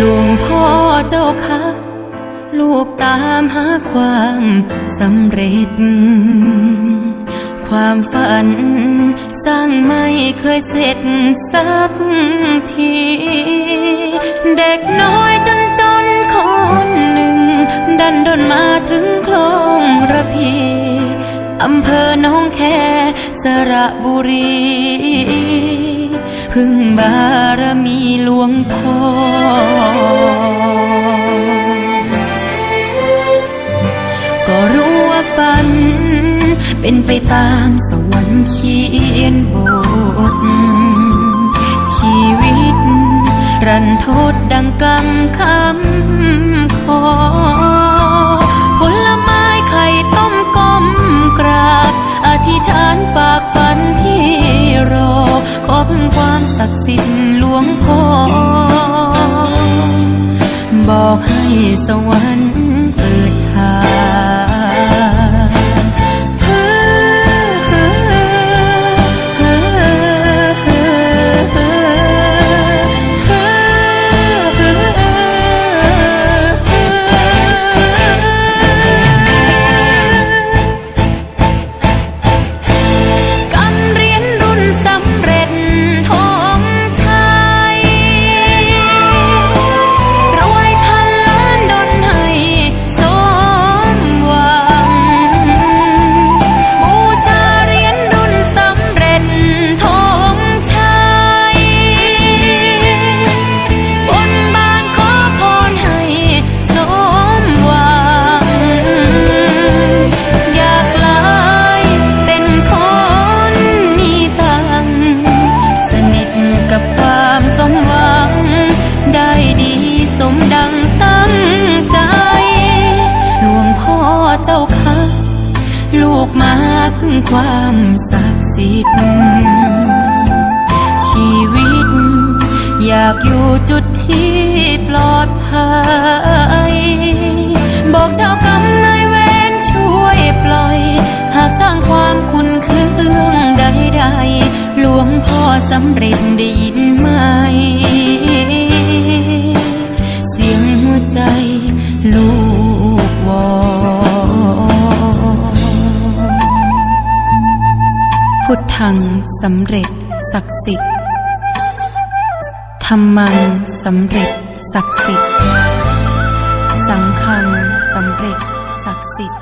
ล่วงพ่อเจ้าค่ะลูกตามหาความสำเร็จ ความฝันสร้างไม่เคยเสร็จสักที เด็กน้อยจนจนคนหนึ่ง ดันดนมาถึงคลองระพีอำเภอหน้องแคสระบุรี พึ่งบารมีหลวงพ่อ ก็รู้ว่าฝัน เป็นไปตามสวรรค์เขียนบท ชีวิต รันทดดังกำคำขอ บความศักดิ์สิทธิ์หลวงพ่อบอกให้สวรรค์ ลูกมาพึ่งความศักดิ์สิทธิ์ชีวิต อยากอยู่จุดที่ปลอดภัย บอกเจ้ากรรมนายเวรช่วยปล่อย หากสร้างความคุณเครื่องใดๆหลวงพ่อสำเร็จได้ยิน พุทธังสำเร็จศักดิ์สิทธิ์ธรรมังสำเร็จศักดิ์สิทธิ์ สังฆังสำเร็จศักดิ์สิทธิ์